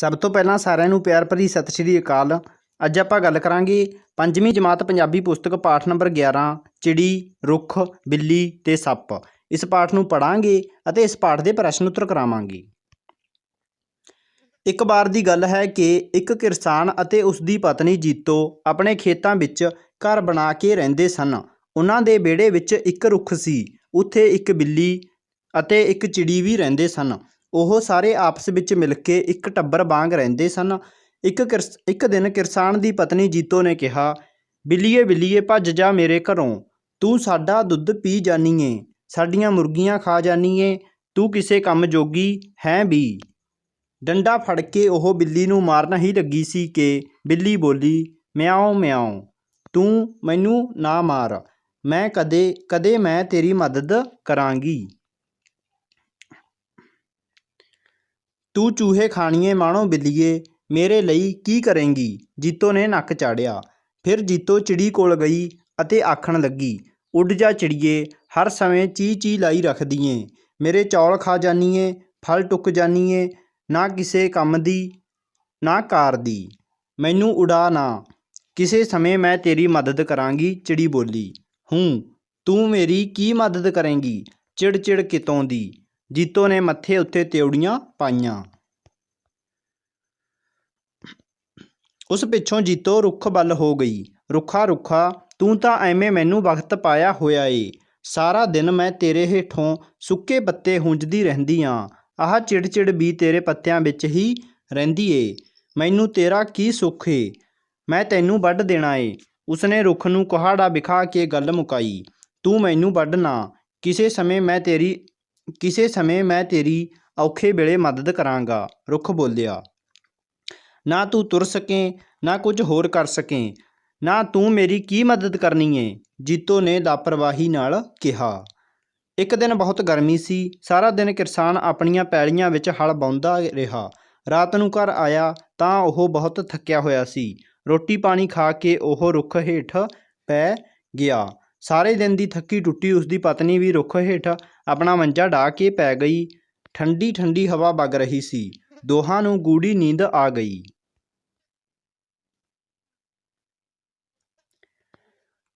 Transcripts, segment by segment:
ਸਭ ਤੋਂ ਪਹਿਲਾਂ ਸਾਰਿਆਂ ਨੂੰ ਪਿਆਰ ਭਰੀ ਸਤਿ ਸ਼੍ਰੀ ਅਕਾਲ। ਅੱਜ ਆਪਾਂ ਗੱਲ ਕਰਾਂਗੇ ਪੰਜਵੀਂ ਜਮਾਤ ਪੰਜਾਬੀ ਪੁਸਤਕ ਪਾਠ ਨੰਬਰ 11 ਚਿੜੀ, ਰੁੱਖ, ਬਿੱਲੀ ਤੇ ਸੱਪ। ਇਸ ਪਾਠ ਨੂੰ ਪੜਾਂਗੇ ਅਤੇ ਇਸ ਪਾਠ ਦੇ ਪ੍ਰਸ਼ਨ ਉੱਤਰ ਕਰਾਵਾਂਗੇ। ਇੱਕ ਵਾਰ ਦੀ ਗੱਲ ਹੈ ਕਿ ਇੱਕ ਕਿਰਸਾਨ ਅਤੇ ਉਸ ਦੀ ਪਤਨੀ ਜੀਤੋ ਆਪਣੇ ਖੇਤਾਂ ਵਿੱਚ ਘਰ ਬਣਾ ਕੇ ਰਹਿੰਦੇ ਸਨ। ਉਹਨਾਂ ਦੇ ਵਿਹੜੇ ਵਿੱਚ ਇੱਕ ਰੁੱਖ ਸੀ। ਉੱਥੇ ਇੱਕ ਬਿੱਲੀ ਅਤੇ ਇੱਕ ਚਿੜੀ ਵੀ ਰਹਿੰਦੇ ਸਨ। ਉਹ ਸਾਰੇ ਆਪਸ ਵਿੱਚ ਮਿਲ ਕੇ ਇੱਕ ਟੱਬਰ ਵਾਂਗ ਰਹਿੰਦੇ ਸਨ। ਇੱਕ ਕਿਰਸ, ਇੱਕ ਦਿਨ ਕਿਰਸਾਨ ਦੀ ਪਤਨੀ ਜੀਤੋ ਨੇ ਕਿਹਾ, ਬਿੱਲੀਏ ਬਿੱਲੀਏ, ਭੱਜ ਜਾ ਮੇਰੇ ਘਰੋਂ। ਤੂੰ ਸਾਡਾ ਦੁੱਧ ਪੀ ਜਾਨੀ ਏ। ਸਾਡੀਆਂ ਮੁਰਗੀਆਂ ਖਾ ਜਾਨੀ ਏ। ਤੂੰ ਕਿਸੇ ਕੰਮ ਜੋਗੀ ਹੈ ਵੀ? ਡੰਡਾ ਫੜ ਕੇ ਉਹ ਬਿੱਲੀ ਨੂੰ ਮਾਰਨ ਹੀ ਲੱਗੀ ਸੀ ਕਿ ਬਿੱਲੀ ਬੋਲੀ, ਮਿਆਉ ਮਿਆਉ। ਤੂੰ ਮੈਨੂੰ ਨਾ ਮਾਰ। ਮੈਂ ਕਦੇ ਕਦੇ ਮੈਂ ਤੇਰੀ ਮਦਦ ਕਰਾਂਗੀ। ਤੂੰ ਚੂਹੇ ਖਾਣੀਏ ਮਾਣੋ ਬਿੱਲੀਏ, ਮੇਰੇ ਲਈ ਕੀ ਕਰੇਂਗੀ? ਜੀਤੋ ਨੇ ਨੱਕ ਚਾੜਿਆ। ਫਿਰ ਜੀਤੋ ਚਿੜੀ ਕੋਲ ਗਈ ਅਤੇ ਆਖਣ ਲੱਗੀ, ਉੱਡ ਜਾ ਚਿੜੀਏ, ਹਰ ਸਮੇਂ ਚੀ ਚੀ ਲਾਈ ਰੱਖਦੀ ਏ ਮੇਰੇ ਚੌਲ ਖਾ ਜਾਨੀ ਏ ਫਲ ਟੁੱਕ ਜਾਨੀ ਏ ਨਾ ਕਿਸੇ ਕੰਮ ਦੀ, ਨਾ ਕਾਰ ਦੀ। ਮੈਨੂੰ ਉਡਾ ਨਾ। ਕਿਸੇ ਸਮੇਂ ਮੈਂ ਤੇਰੀ ਮਦਦ ਕਰਾਂਗੀ, ਚਿੜੀ ਬੋਲੀ। ਹੂੰ, ਤੂੰ ਮੇਰੀ ਕੀ ਮਦਦ ਕਰੇਂਗੀ? ਚਿੜ ਚਿੜ ਕਿਤੋਂ ਦੀ? ਜੀਤੋ ਨੇ ਮੱਥੇ ਉੱਤੇ ਤਿਉੜੀਆਂ ਪਾਈਆਂ। ਉਸ ਪਿੱਛੋਂ ਜੀਤੋ ਰੁੱਖ ਵੱਲ ਹੋ ਗਈ। ਰੁੱਖਾ ਰੁੱਖਾ, ਤੂੰ ਤਾਂ ਐਵੇਂ ਮੈਨੂੰ ਵਕਤ ਪਾਇਆ ਹੋਇਆ ਏ। ਸਾਰਾ ਦਿਨ ਮੈਂ ਤੇਰੇ ਹੇਠੋਂ ਸੁੱਕੇ ਪੱਤੇ ਹੁੰਜਦੀ ਰਹਿੰਦੀ ਆਂ। ਆਹ ਚਿੜਚਿੜ ਵੀ ਤੇਰੇ ਪੱਤਿਆਂ ਵਿੱਚ ਹੀ ਰਹਿੰਦੀ ਏ। ਮੈਨੂੰ ਤੇਰਾ ਕੀ ਸੁੱਖ ਏ? ਮੈਂ ਤੈਨੂੰ ਵੱਢ ਦੇਣਾ ਏ। ਉਸਨੇ ਰੁੱਖ ਨੂੰ ਕੁਹਾੜਾ ਵਿਖਾ ਕੇ ਗੱਲ ਮੁਕਾਈ। ਤੂੰ ਮੈਨੂੰ ਵੱਢ ਨਾ। ਕਿਸੇ ਸਮੇਂ ਮੈਂ ਤੇਰੀ ਕਿਸੇ ਸਮੇਂ ਮੈਂ ਤੇਰੀ ਔਖੇ ਵੇਲੇ ਮਦਦ ਕਰਾਂਗਾ, ਰੁੱਖ ਬੋਲਿਆ। ਨਾ ਤੂੰ ਤੁਰ ਸਕੇ, ਨਾ ਕੁਝ ਹੋਰ ਕਰ ਸਕੇ। ਨਾ ਤੂੰ ਮੇਰੀ ਕੀ ਮਦਦ ਕਰਨੀ ਏ? ਜੀਤੋ ਨੇ ਲਾਪਰਵਾਹੀ ਨਾਲ ਕਿਹਾ। ਇੱਕ ਦਿਨ ਬਹੁਤ ਗਰਮੀ ਸੀ। ਸਾਰਾ ਦਿਨ ਕਿਸਾਨ ਆਪਣੀਆਂ ਪੈਲੀਆਂ ਵਿੱਚ ਹਲ ਵਾਹੁੰਦਾ ਰਿਹਾ। ਰਾਤ ਨੂੰ ਘਰ ਆਇਆ ਤਾਂ ਉਹ ਬਹੁਤ ਥੱਕਿਆ ਹੋਇਆ ਸੀ। ਰੋਟੀ ਪਾਣੀ ਖਾ ਕੇ ਉਹ ਰੁੱਖ ਹੇਠ ਪੈ ਗਿਆ। ਸਾਰੇ ਦਿਨ ਦੀ ਥੱਕੀ ਟੁੱਟੀ ਉਸ ਦੀ ਪਤਨੀ ਵੀ ਰੁੱਖ ਹੇਠ ਆਪਣਾ ਮੰਜਾ ਢਾ ਕੇ ਪੈ ਗਈ। ਠੰਡੀ ਠੰਡੀ ਹਵਾ ਵਗ ਰਹੀ ਸੀ। ਦੋਹਾਂ ਨੂੰ ਗੂੜੀ ਨੀਂਦ ਆ ਗਈ।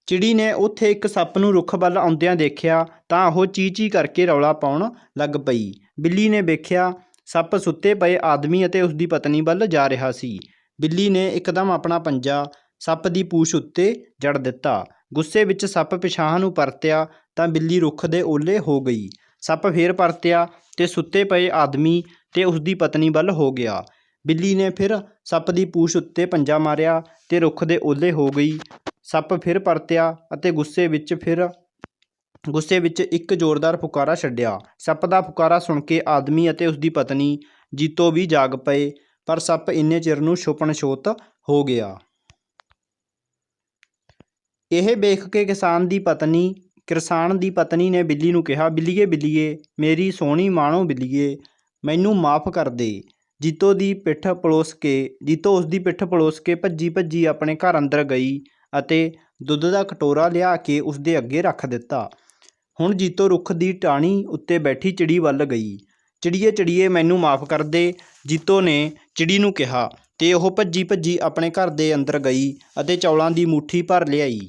ਚਿੜੀ ਨੇ ਉੱਥੇ ਇੱਕ ਸੱਪ ਨੂੰ ਰੁੱਖ ਵੱਲ ਆਉਂਦਿਆਂ ਦੇਖਿਆ ਤਾਂ ਉਹ ਚੀ-ਚੀ ਕਰਕੇ ਰੌਲਾ ਪਾਉਣ ਲੱਗ ਪਈ। ਬਿੱਲੀ ਨੇ ਵੇਖਿਆ, ਸੱਪ ਸੁੱਤੇ ਪਏ ਆਦਮੀ ਅਤੇ ਉਸ ਦੀ ਪਤਨੀ ਵੱਲ ਜਾ ਰਿਹਾ ਸੀ। ਬਿੱਲੀ ਨੇ ਇੱਕਦਮ ਆਪਣਾ ਪੰਜਾ ਸੱਪ ਦੀ ਪੂਛ ਉੱਤੇ ਜੜ ਦਿੱਤਾ। ਗੁੱਸੇ ਵਿੱਚ ਸੱਪ ਪਿਛਾਂਹ ਨੂੰ ਪਰਤਿਆ ਤਾਂ ਬਿੱਲੀ ਰੁੱਖ ਦੇ ਓਲੇ ਹੋ ਗਈ। ਸੱਪ ਫੇਰ ਪਰਤਿਆ ਤੇ ਸੁੱਤੇ ਪਏ ਆਦਮੀ ਤੇ ਉਸਦੀ ਪਤਨੀ ਵੱਲ ਹੋ ਗਿਆ। ਬਿੱਲੀ ਨੇ ਫਿਰ ਸੱਪ ਦੀ ਪੂਛ ਉੱਤੇ ਪੰਜਾ ਮਾਰਿਆ ਤੇ ਰੁੱਖ ਦੇ ਓਲੇ ਹੋ ਗਈ। ਸੱਪ ਫਿਰ ਪਰਤਿਆ ਅਤੇ ਗੁੱਸੇ ਵਿੱਚ ਫਿਰ ਗੁੱਸੇ ਵਿੱਚ ਇੱਕ ਜ਼ੋਰਦਾਰ ਫੁਕਾਰਾ ਛੱਡਿਆ। ਸੱਪ ਦਾ ਫੁਕਾਰਾ ਸੁਣ ਕੇ ਆਦਮੀ ਅਤੇ ਉਸਦੀ ਪਤਨੀ ਜੀਤੋ ਵੀ ਜਾਗ ਪਏ, ਪਰ ਸੱਪ ਇੰਨੇ ਚਿਰ ਨੂੰ ਛੁਪਣ ਛੋਤ ਹੋ ਗਿਆ। ਇਹ ਵੇਖ ਕੇ ਕਿਸਾਨ ਦੀ ਪਤਨੀ, ਕਿਸਾਨ ਦੀ ਪਤਨੀ ਨੇ ਬਿੱਲੀ ਨੂੰ ਕਿਹਾ, ਬਿੱਲੀਏ ਬਿੱਲੀਏ, ਮੇਰੀ ਸੋਹਣੀ ਮਾਣੋ ਬਿੱਲੀਏ, ਮੈਨੂੰ ਮਾਫ ਕਰ ਦੇ। ਜੀਤੋ ਦੀ ਪਿੱਠ ਪਲੋਸ ਕੇ, ਜੀਤੋ ਉਸ ਦੀ ਪਿੱਠ ਪਲੋਸ ਕੇ ਭੱਜੀ ਭੱਜੀ ਆਪਣੇ ਘਰ ਅੰਦਰ ਗਈ ਅਤੇ ਦੁੱਧ ਦਾ ਕਟੋਰਾ ਲਿਆ ਕੇ ਉਸ ਦੇ ਅੱਗੇ ਰੱਖ ਦਿੱਤਾ। ਹੁਣ ਜੀਤੋ ਰੁੱਖ ਦੀ ਟਾਹਣੀ ਉੱਤੇ ਬੈਠੀ ਚਿੜੀ ਵੱਲ ਗਈ। ਚਿੜੀਏ ਚਿੜੀਏ ਮੈਨੂੰ ਮਾਫ ਕਰ ਦੇ, ਜੀਤੋ ਨੇ ਚਿੜੀ ਨੂੰ ਕਿਹਾ ਤੇ ਉਹ ਭੱਜੀ ਭੱਜੀ ਆਪਣੇ ਘਰ ਦੇ ਅੰਦਰ ਗਈ ਅਤੇ ਚੌਲਾਂ ਦੀ ਮੁੱਠੀ ਭਰ ਲਿਆਈ।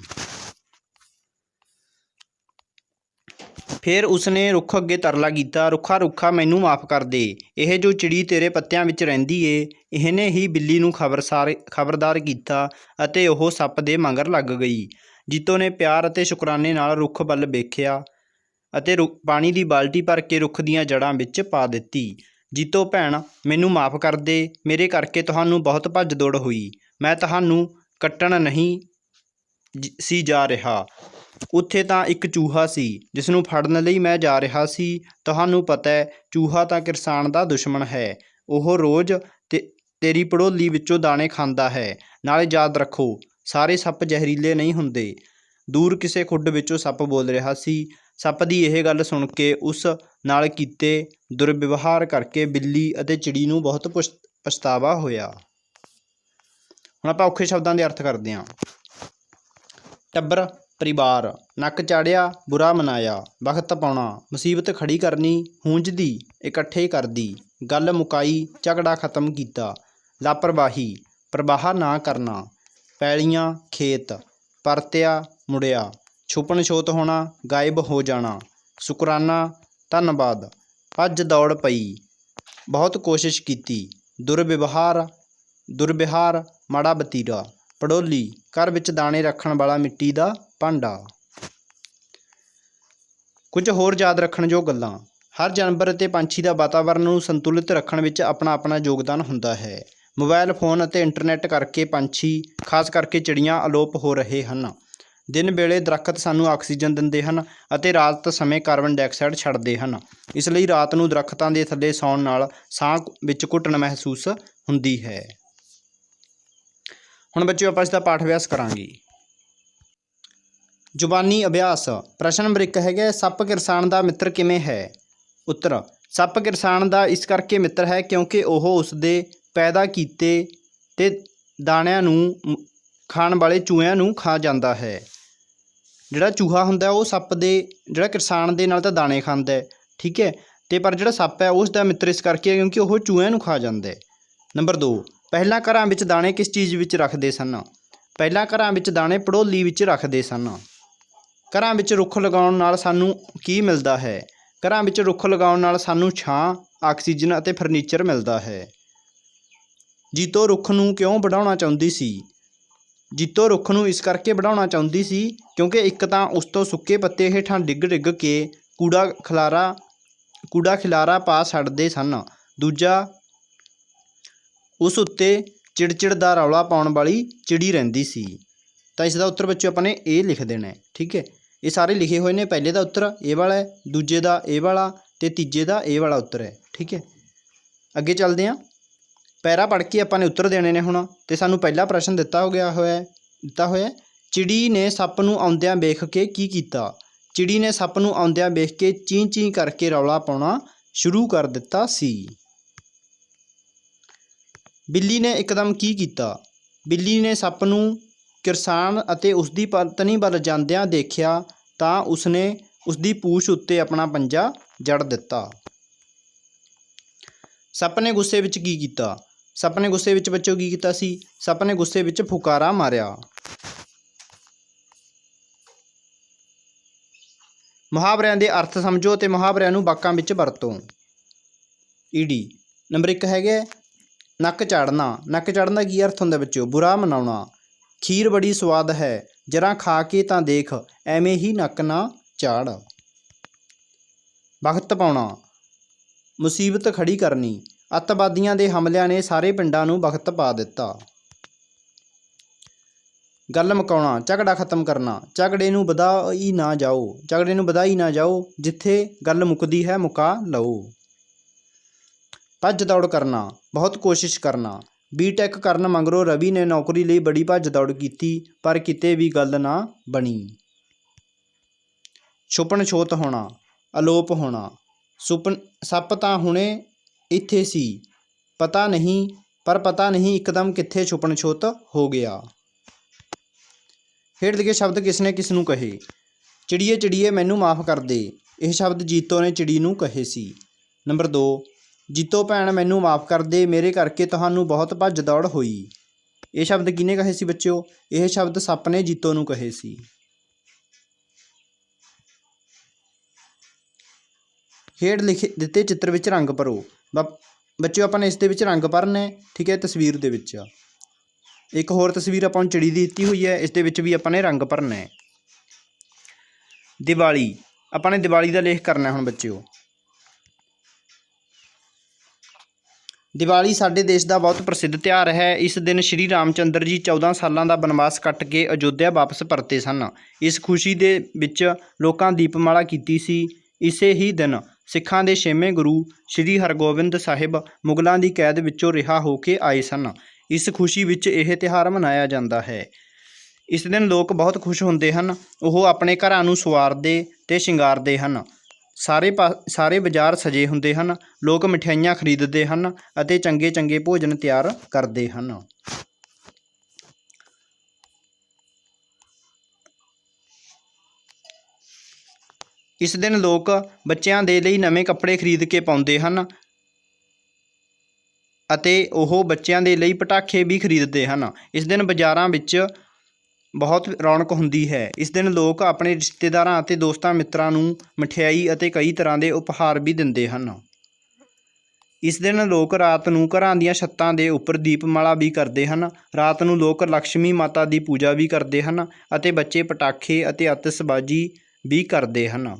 ਫਿਰ ਉਸਨੇ ਰੁੱਖ ਅੱਗੇ ਤਰਲਾ ਕੀਤਾ, ਰੁੱਖਾ ਰੁੱਖਾ ਮੈਨੂੰ ਮਾਫ ਕਰ ਦੇ, ਇਹ ਜੋ ਚਿੜੀ ਤੇਰੇ ਪੱਤਿਆਂ ਵਿੱਚ ਰਹਿੰਦੀ ਏ, ਇਹਨੇ ਹੀ ਬਿੱਲੀ ਨੂੰ ਖਬਰਸਾਰ ਖਬਰਦਾਰ ਕੀਤਾ ਅਤੇ ਉਹ ਸੱਪ ਦੇ ਮੰਗਰ ਲੱਗ ਗਈ। ਜੀਤੋ ਨੇ ਪਿਆਰ ਅਤੇ ਸ਼ੁਕਰਾਨੇ ਨਾਲ ਰੁੱਖ ਵੱਲ ਵੇਖਿਆ ਅਤੇ ਰੁ- ਪਾਣੀ ਦੀ ਬਾਲਟੀ ਭਰ ਕੇ ਰੁੱਖ ਦੀਆਂ ਜੜ੍ਹਾਂ ਵਿੱਚ ਪਾ ਦਿੱਤੀ। ਜੀਤੋ ਭੈਣ, ਮੈਨੂੰ ਮਾਫ ਕਰ ਦੇ, ਮੇਰੇ ਕਰਕੇ ਤੁਹਾਨੂੰ ਬਹੁਤ ਭੱਜ ਦੌੜ ਹੋਈ। ਮੈਂ ਤੁਹਾਨੂੰ ਕੱਟਣ ਨਹੀਂ ਜ- ਸੀ ਜਾ ਰਿਹਾ। ਉੱਥੇ ਤਾਂ ਇੱਕ ਚੂਹਾ ਸੀ ਜਿਸ ਨੂੰ ਫੜਨ ਲਈ ਮੈਂ ਜਾ ਰਿਹਾ ਸੀ। ਤੁਹਾਨੂੰ ਪਤਾ ਹੈ, ਚੂਹਾ ਤਾਂ ਕਿਸਾਨ ਦਾ ਦੁਸ਼ਮਣ ਹੈ। ਉਹ ਰੋਜ਼ ਤੇ, ਤੇਰੀ ਪੜੋਲੀ ਵਿੱਚੋਂ ਦਾਣੇ ਖਾਂਦਾ ਹੈ। ਨਾਲੇ ਯਾਦ ਰੱਖੋ, ਸਾਰੇ ਸੱਪ ਜ਼ਹਿਰੀਲੇ ਨਹੀਂ ਹੁੰਦੇ। ਦੂਰ ਕਿਸੇ ਖੁੱਡ ਵਿੱਚੋਂ ਸੱਪ ਬੋਲ ਰਿਹਾ ਸੀ। ਸੱਪ ਦੀ ਇਹ ਗੱਲ ਸੁਣ ਕੇ ਉਸ ਨਾਲ ਕੀਤੇ ਦੁਰਵਿਵਹਾਰ ਕਰਕੇ ਬਿੱਲੀ ਅਤੇ ਚਿੜੀ ਨੂੰ ਬਹੁਤ ਪਛ ਪਛਤਾਵਾ ਹੋਇਆ। ਹੁਣ ਆਪਾਂ ਔਖੇ ਸ਼ਬਦਾਂ ਦੇ ਅਰਥ ਕਰਦੇ ਹਾਂ। ਟੱਬਰ, ਪਰਿਵਾਰ, ਨੱਕ ਚਾੜਿਆ, ਬੁਰਾ ਮਨਾਇਆ ਵਕਤ ਪਾਉਣਾ, ਮੁਸੀਬਤ ਖੜੀ ਕਰਨੀ, ਹੂੰਝਦੀ, ਇਕੱਠੇ ਕਰਦੀ, ਗੱਲ ਮੁਕਾਈ, ਝਗੜਾ ਖਤਮ ਕੀਤਾ, ਲਾਪਰਵਾਹੀ, ਪ੍ਰਵਾਹ ਨਾ ਕਰਨਾ, ਪੈਲੀਆਂ, ਖੇਤ, ਪਰਤਿਆ, ਮੁੜਿਆ। ਛੁਪਣ ਛੋਤ ਹੋਣਾ, ਗਾਇਬ ਹੋ ਜਾਣਾ। ਸ਼ੁਕਰਾਨਾ, ਧੰਨਵਾਦ। ਭੱਜ ਦੌੜ ਪਈ। ਬਹੁਤ ਕੋਸ਼ਿਸ਼ ਕੀਤੀ। ਦੁਰਵਿਵਹਾਰ, ਦੁਰਵਿਹਾਰ, ਮਾੜਾ ਬਤੀਰਾ। ਪੜੋਲੀ, ਘਰ ਵਿੱਚ ਦਾਣੇ ਰੱਖਣ ਵਾਲਾ ਮਿੱਟੀ ਦਾ ਭਾਂਡਾ। ਕੁਝ ਹੋਰ ਯਾਦ ਰੱਖਣ ਯੋਗ ਗੱਲਾਂ। ਹਰ ਜਾਨਵਰ ਅਤੇ ਪੰਛੀ ਦਾ ਵਾਤਾਵਰਣ ਨੂੰ ਸੰਤੁਲਿਤ ਰੱਖਣ ਵਿੱਚ ਆਪਣਾ ਆਪਣਾ ਯੋਗਦਾਨ ਹੁੰਦਾ ਹੈ। ਮੋਬਾਈਲ ਫੋਨ ਅਤੇ ਇੰਟਰਨੈਟ ਕਰਕੇ ਪੰਛੀ, ਖਾਸ ਕਰਕੇ ਚਿੜੀਆਂ, ਅਲੋਪ ਹੋ ਰਹੇ ਹਨ। ਦਿਨ ਵੇਲੇ ਦਰੱਖਤ ਸਾਨੂੰ ਆਕਸੀਜਨ ਦਿੰਦੇ ਹਨ ਅਤੇ ਰਾਤ ਸਮੇਂ ਕਾਰਬਨ ਡਾਈਆਕਸਾਈਡ ਛੱਡਦੇ ਹਨ। ਇਸ ਲਈ ਰਾਤ ਨੂੰ ਦਰੱਖਤਾਂ ਦੇ ਥੱਲੇ ਸੌਣ ਨਾਲ ਸਾਹ ਵਿੱਚ ਘੁੱਟਣ ਮਹਿਸੂਸ ਹੁੰਦੀ ਹੈ। ਹੁਣ ਬੱਚਿਓ, ਆਪਾਂ ਇਸ ਦਾ ਪਾਠ ਅਭਿਆਸ ਕਰਾਂਗੇ। ਜ਼ੁਬਾਨੀ ਅਭਿਆਸ। ਪ੍ਰਸ਼ਨ ਨੰਬਰ 1 ਹੈਗਾ, ਸੱਪ ਕਿਰਸਾਨ ਦਾ ਮਿੱਤਰ ਕਿਵੇਂ ਹੈ? ਉੱਤਰ, ਸੱਪ ਕਿਰਸਾਨ ਦਾ ਇਸ ਕਰਕੇ ਮਿੱਤਰ ਹੈ ਕਿਉਂਕਿ ਉਹ ਉਸ ਦੇ ਪੈਦਾ ਕੀਤੇ ਤੇ ਦਾਣਿਆਂ ਨੂੰ, ਖਾਣ ਵਾਲੇ ਚੂਹਿਆਂ ਨੂੰ ਖਾ ਜਾਂਦਾ ਹੈ। ਜਿਹੜਾ ਚੂਹਾ ਹੁੰਦਾ ਉਹ ਸੱਪ ਦੇ, ਜਿਹੜਾ ਕਿਸਾਨ ਦੇ ਨਾਲ ਤਾਂ ਦਾਣੇ ਖਾਂਦਾ ਠੀਕ ਹੈ? ਅਤੇ ਪਰ ਜਿਹੜਾ ਸੱਪ ਹੈ ਉਸ ਦਾ ਮਿੱਤਰ ਇਸ ਕਰਕੇ ਹੈ ਕਿਉਂਕਿ ਉਹ ਚੂਹਿਆਂ ਨੂੰ ਖਾ ਜਾਂਦਾ ਹੈ। ਨੰਬਰ 2 ਪਹਿਲਾਂ ਘਰਾਂ ਵਿੱਚ ਦਾਣੇ ਕਿਸ ਚੀਜ਼ ਵਿੱਚ ਰੱਖਦੇ ਸਨ? ਪਹਿਲਾਂ ਘਰਾਂ ਵਿੱਚ ਦਾਣੇ ਪੜੋਲੀ ਵਿੱਚ ਰੱਖਦੇ ਸਨ। ਘਰਾਂ ਵਿੱਚ ਰੁੱਖ ਲਗਾਉਣ ਨਾਲ ਸਾਨੂੰ ਕੀ ਮਿਲਦਾ ਹੈ? ਘਰਾਂ ਵਿੱਚ ਰੁੱਖ ਲਗਾਉਣ ਨਾਲ ਸਾਨੂੰ ਛਾਂ, ਆਕਸੀਜਨ ਅਤੇ ਫਰਨੀਚਰ ਮਿਲਦਾ ਹੈ। ਜੀਤੋ ਰੁੱਖ ਨੂੰ ਕਿਉਂ ਵਧਾਉਣਾ ਚਾਹੁੰਦੀ ਸੀ? ਜੀਤੋ ਰੁੱਖ ਨੂੰ ਇਸ ਕਰਕੇ ਵਧਾਉਣਾ ਚਾਹੁੰਦੀ ਸੀ ਕਿਉਂਕਿ ਇੱਕ ਤਾਂ ਉਸ ਤੋਂ ਸੁੱਕੇ ਪੱਤੇ ਹੇਠਾਂ ਡਿੱਗ ਡਿੱਗ ਕੇ ਕੂੜਾ ਖਲਾਰਾ, ਕੂੜਾ ਖਿਲਾਰਾ ਪਾ ਛੱਡਦੇ ਸਨ। ਦੂਜਾ, ਉਸ ਉੱਤੇ ਚਿੜਚਿੜ ਦਾ ਰੌਲਾ ਪਾਉਣ ਵਾਲੀ ਚਿੜੀ ਰਹਿੰਦੀ ਸੀ। ਤਾਂ ਇਸ ਦਾ ਉੱਤਰ ਬੱਚਿਓ ਆਪਾਂ ਨੇ ਇਹ ਲਿਖ ਦੇਣਾ ਹੈ, ਠੀਕ ਹੈ? ਇਹ ਸਾਰੇ ਲਿਖੇ ਹੋਏ ਨੇ, ਪਹਿਲੇ ਦਾ ਉੱਤਰ ਇਹ ਵਾਲਾ ਹੈ, ਦੂਜੇ ਦਾ ਇਹ ਵਾਲਾ ਤੇ ਤੀਜੇ ਦਾ ਇਹ ਵਾਲਾ ਉੱਤਰ ਹੈ, ਠੀਕ ਹੈ? ਅੱਗੇ ਚੱਲਦੇ ਹਾਂ। ਪੈਰਾ ਪੜ੍ਹ ਕੇ ਆਪਾਂ ਨੇ ਉੱਤਰ ਦੇਣੇ ਨੇ ਹੁਣ ਅਤੇ ਸਾਨੂੰ ਪਹਿਲਾ ਪ੍ਰਸ਼ਨ ਦਿੱਤਾ ਹੋ ਗਿਆ ਹੋਇਆ ਦਿੱਤਾ ਹੋਇਆ ਚਿੜੀ ਨੇ ਸੱਪ ਨੂੰ ਆਉਂਦਿਆਂ ਵੇਖ ਕੇ ਕੀ ਕੀਤਾ? ਚਿੜੀ ਨੇ ਸੱਪ ਨੂੰ ਆਉਂਦਿਆਂ ਵੇਖ ਕੇ ਚੀਂ ਚੀਂ ਕਰਕੇ ਰੌਲਾ ਪਾਉਣਾ ਸ਼ੁਰੂ ਕਰ ਦਿੱਤਾ ਸੀ। ਬਿੱਲੀ ਨੇ ਇੱਕਦਮ ਕੀ ਕੀਤਾ? ਬਿੱਲੀ ਨੇ ਸੱਪ ਨੂੰ ਕਿਰਸਾਨ ਅਤੇ ਉਸ ਦੀ ਪਤਨੀ ਵੱਲ ਜਾਂਦਿਆਂ ਦੇਖਿਆ ਤਾਂ ਉਸਨੇ ਉਸ ਦੀ ਪੂਛ ਉੱਤੇ ਆਪਣਾ ਪੰਜਾ ਜੜ ਦਿੱਤਾ। ਸੱਪ ਨੇ ਗੁੱਸੇ ਵਿੱਚ ਕੀ ਕੀਤਾ? ਸੱਪ ਨੇ ਗੁੱਸੇ ਵਿੱਚ ਬੱਚੋ ਕੀ ਕੀਤਾ ਸੀ? ਸੱਪ ਨੇ ਗੁੱਸੇ ਵਿੱਚ ਫੁਕਾਰਾ ਮਾਰਿਆ। ਮੁਹਾਵਰਿਆਂ ਦੇ ਅਰਥ ਸਮਝੋ ਤੇ ਮੁਹਾਵਰਿਆਂ ਨੂੰ ਵਾਕਾਂ ਵਿੱਚ ਵਰਤੋ। ਈਡੀ ਨੰਬਰ 1 ਹੈਗਾ ਨੱਕ ਚਾੜਨਾ। ਨੱਕ ਚਾੜਨ ਦਾ ਕੀ ਅਰਥ ਹੁੰਦਾ ਬੱਚਿਓ? ਬੁਰਾ ਮਨਾਉਣਾ। ਖੀਰ ਬੜੀ ਸਵਾਦ ਹੈ, ਜਰਾ ਖਾ ਕੇ ਤਾਂ ਦੇਖ, ਐਵੇਂ ਹੀ ਨੱਕ ਨਾ ਚਾੜ। ਵਕਤ ਪਾਉਣਾ। ਮੁਸੀਬਤ ਖੜੀ ਕਰਨੀ। ਅੱਤਵਾਦੀਆਂ ਦੇ ਹਮਲਿਆਂ ਨੇ ਸਾਰੇ ਪਿੰਡਾਂ ਨੂੰ ਵਕਤ ਪਾ ਦਿੱਤਾ। ਗੱਲ ਮੁਕਾਉਣਾ, ਝਗੜਾ ਖਤਮ ਕਰਨਾ, ਝਗੜੇ ਨੂੰ ਵਧਾਈ ਨਾ ਜਾਓ, ਝਗੜੇ ਨੂੰ ਵਧਾਈ ਨਾ ਜਾਓ, ਜਿੱਥੇ ਗੱਲ ਮੁੱਕਦੀ ਹੈ ਮੁਕਾ ਲਓ। ਭੱਜ ਦੌੜ ਕਰਨਾ, ਬਹੁਤ ਕੋਸ਼ਿਸ਼ ਕਰਨਾ। ਬੀਟੈਕ ਕਰਨ ਮਗਰੋਂ ਰਵੀ ਨੇ ਨੌਕਰੀ ਲਈ ਬੜੀ ਭੱਜ ਦੌੜ ਕੀਤੀ, ਪਰ ਕਿਤੇ ਵੀ ਗੱਲ ਨਾ ਬਣੀ। ਛੁਪਣ ਛੋਤ ਹੋਣਾ, ਅਲੋਪ ਹੋਣਾ, ਸੁਪਨ, ਸੱਪ ਤਾਂ ਹੁਣੇ ਇੱਥੇ ਸੀ। ਪਤਾ ਨਹੀਂ, ਪਰ ਪਤਾ ਨਹੀਂ ਇੱਕਦਮ ਕਿੱਥੇ ਛੁਪਣ ਛੁੱਤ ਹੋ ਗਿਆ। ਹੇਠ ਲਿਖੇ ਸ਼ਬਦ ਕਿਸ ਨੇ ਕਿਸ ਨੂੰ ਕਹੇ? ਚਿੜੀਏ ਚਿੜੀਏ ਮੈਨੂੰ ਮਾਫ ਕਰ ਦੇ। ਇਹ ਸ਼ਬਦ ਜੀਤੋ ਨੇ ਚਿੜੀ ਨੂੰ ਕਹੇ ਸੀ। ਨੰਬਰ 2 ਜੀਤੋ ਭੈਣ, ਮੈਨੂੰ ਮਾਫ ਕਰ ਦੇ। ਮੇਰੇ ਕਰਕੇ ਤੁਹਾਨੂੰ ਬਹੁਤ ਭੱਜ ਦੌੜ ਹੋਈ। ਇਹ ਸ਼ਬਦ ਕਿਹਨੇ ਕਹੇ ਸੀ ਬੱਚਿਓ? ਇਹ ਸ਼ਬਦ ਸੱਪ ਨੇ ਜੀਤੋ ਨੂੰ ਕਹੇ ਸੀ। ਹੇਠ ਲਿਖੇ ਦਿੱਤੇ ਚਿੱਤਰ ਵਿੱਚ ਰੰਗ ਭਰੋ। ਬ- ਬੱਚਿਓ, ਆਪਾਂ ਨੇ ਇਸ ਦੇ ਵਿੱਚ ਰੰਗ ਭਰਨੇ, ਠੀਕ ਹੈ, ਤਸਵੀਰ ਦੇ ਵਿੱਚ। ਇੱਕ ਹੋਰ ਤਸਵੀਰ ਆਪਾਂ ਨੂੰ ਚਿੜੀ ਦੀ ਦਿੱਤੀ ਹੋਈ ਹੈ, ਇਸ ਦੇ ਵਿੱਚ ਵੀ ਆਪਾਂ ਨੇ ਰੰਗ ਭਰਨਾ ਹੈ। ਦੀਵਾਲੀ, ਆਪਾਂ ਨੇ ਦੀਵਾਲੀ ਦਾ ਲੇਖ ਕਰਨਾ ਹੁਣ ਬੱਚਿਓ। ਦੀਵਾਲੀ ਸਾਡੇ ਦੇਸ਼ ਦਾ ਬਹੁਤ ਪ੍ਰਸਿੱਧ ਤਿਉਹਾਰ ਹੈ। ਇਸ ਦਿਨ ਸ਼੍ਰੀ ਰਾਮਚੰਦਰ ਜੀ 14 ਸਾਲਾਂ ਦਾ ਬਨਵਾਸ ਕੱਟ ਕੇ ਅਯੋਧਿਆ ਵਾਪਸ ਪਰਤੇ ਸਨ। ਇਸ ਖੁਸ਼ੀ ਦੇ ਵਿੱਚ ਲੋਕਾਂ ਦੀਪਮਾਲਾ ਕੀਤੀ ਸੀ। ਇਸੇ ਹੀ ਦਿਨ ਸਿੱਖਾਂ ਦੇ ਛੇਵੇਂ ਗੁਰੂ ਸ਼੍ਰੀ ਹਰਗੋਬਿੰਦ ਸਾਹਿਬ ਮੁਗਲਾਂ ਦੀ ਕੈਦ ਵਿੱਚੋਂ ਰਿਹਾ ਹੋ ਕੇ ਆਏ ਸਨ। ਇਸ ਖੁਸ਼ੀ ਵਿੱਚ ਇਹ ਤਿਉਹਾਰ ਮਨਾਇਆ ਜਾਂਦਾ ਹੈ। ਇਸ ਦਿਨ ਲੋਕ ਬਹੁਤ ਖੁਸ਼ ਹੁੰਦੇ ਹਨ। ਉਹ ਆਪਣੇ ਘਰਾਂ ਨੂੰ ਸਵਾਰਦੇ ਤੇ ਸ਼ਿੰਗਾਰਦੇ ਹਨ। ਸਾਰੇ ਪਾ, ਸਾਰੇ ਬਾਜ਼ਾਰ ਸਜੇ ਹੁੰਦੇ ਹਨ। ਲੋਕ ਮਠਿਆਈਆਂ ਖਰੀਦਦੇ ਹਨ ਅਤੇ ਚੰਗੇ ਚੰਗੇ ਭੋਜਨ ਤਿਆਰ ਕਰਦੇ ਹਨ। ਇਸ ਦਿਨ ਲੋਕ ਬੱਚਿਆਂ ਦੇ ਲਈ ਨਵੇਂ ਕੱਪੜੇ ਖਰੀਦ ਕੇ ਪਾਉਂਦੇ ਹਨ ਅਤੇ ਉਹ ਬੱਚਿਆਂ ਦੇ ਲਈ ਪਟਾਖੇ ਵੀ ਖਰੀਦਦੇ ਹਨ। ਇਸ ਦਿਨ ਬਾਜ਼ਾਰਾਂ ਵਿੱਚ ਬਹੁਤ ਰੌਣਕ ਹੁੰਦੀ ਹੈ। ਇਸ ਦਿਨ ਲੋਕ ਆਪਣੇ ਰਿਸ਼ਤੇਦਾਰਾਂ ਅਤੇ ਦੋਸਤਾਂ ਮਿੱਤਰਾਂ ਨੂੰ ਮਠਿਆਈ ਅਤੇ ਕਈ ਤਰ੍ਹਾਂ ਦੇ ਉਪਹਾਰ ਵੀ ਦਿੰਦੇ ਹਨ। ਇਸ ਦਿਨ ਲੋਕ ਰਾਤ ਨੂੰ ਘਰਾਂ ਦੀਆਂ ਛੱਤਾਂ ਦੇ ਉੱਪਰ ਦੀਪਮਾਲਾ ਵੀ ਕਰਦੇ ਹਨ। ਰਾਤ ਨੂੰ ਲੋਕ ਲక్ష్ਮੀ ਮਾਤਾ ਦੀ ਪੂਜਾ ਵੀ ਕਰਦੇ ਹਨ ਅਤੇ ਬੱਚੇ ਪਟਾਖੇ ਅਤੇ ਆਤਿਸ਼ਬਾਜ਼ੀ ਵੀ ਕਰਦੇ ਹਨ।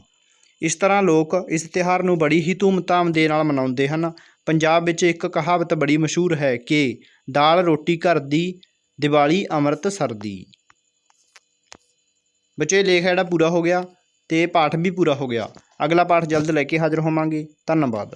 ਇਸ ਤਰ੍ਹਾਂ ਲੋਕ ਇਸ ਤਿਉਹਾਰ ਨੂੰ ਬੜੀ ਹੀ ਧੂਮਧਾਮ ਦੇ ਨਾਲ ਮਨਾਉਂਦੇ ਹਨ। ਪੰਜਾਬ ਵਿੱਚ ਇੱਕ ਕਹਾਵਤ ਬੜੀ ਮਸ਼ਹੂਰ ਹੈ ਕਿ ਦਾਲ ਰੋਟੀ ਘਰ ਦੀ, ਦੀਵਾਲੀ ਅੰਮ੍ਰਿਤ ਸਰਦੀ ਬੱਚੇ ਲੇਖ ਜਿਹੜਾ ਪੂਰਾ ਹੋ ਗਿਆ ਤੇ ਪਾਠ ਵੀ ਪੂਰਾ ਹੋ ਗਿਆ। ਅਗਲਾ ਪਾਠ ਜਲਦ ਲੈ ਕੇ ਹਾਜ਼ਰ ਹੋਵਾਂਗੇ। ਧੰਨਵਾਦ।